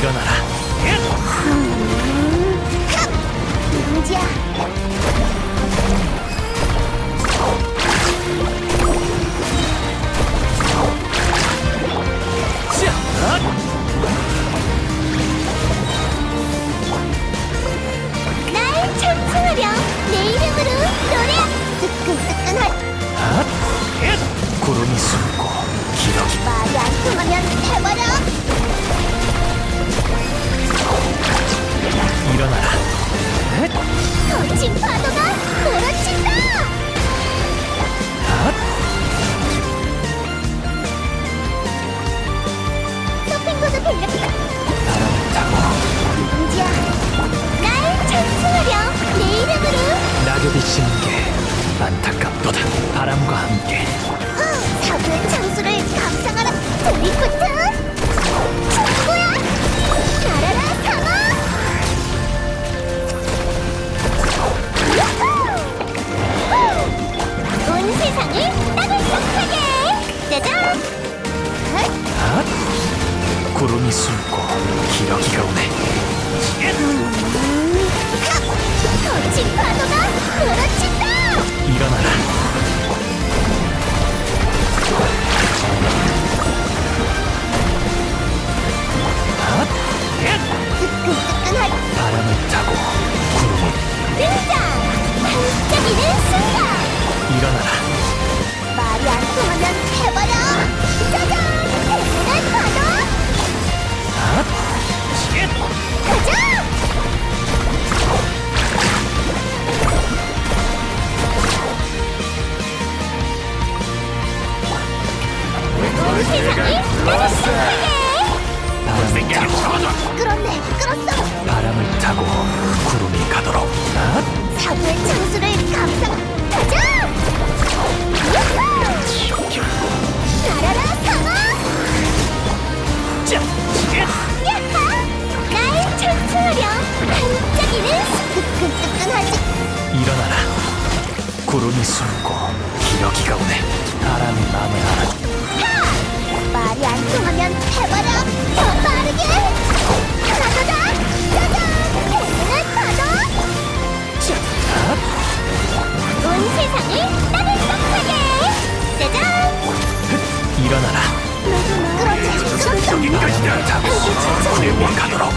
구름 날 구름이 숨고 기러기. 말이 안 통하면 해버려. 일어나라. 거친 파도가 몰아친다. 아, 서핑보드 빌렸다 바람을 타고 누룽지야 날 찬송하렴 내 이름으로. 낙엽이 지는 게 안타깝도다. 바람과 함께 구름이 숨고 기러기가 오네 바람을 타고. 끌었네 끌었어. 바람을 타고 구름이 가도록. 아, 사부의 장수를 감상. 가자! 날아라 자, 야하! 날 찬송하렴 반짝이는 뜨끈뜨끈하지. 일어나라. 구름이 숨고 기러기가 오네. 바람이 마음을 알아 하! 일어나라. 바람을 타고 구름이 가도록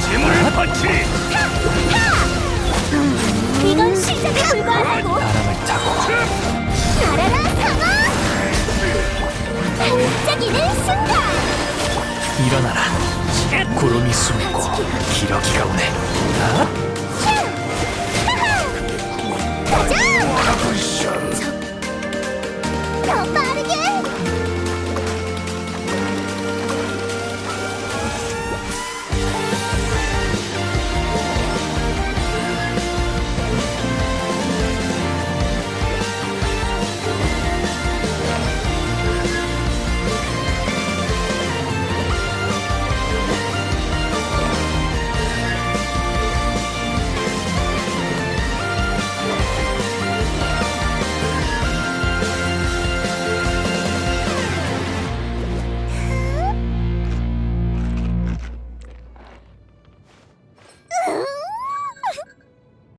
이건 시작에 불과하고 바람을 타고 날아라 상어 반짝이는 순간 일어나라. 구름이 숨고 기러기가 오네. 아,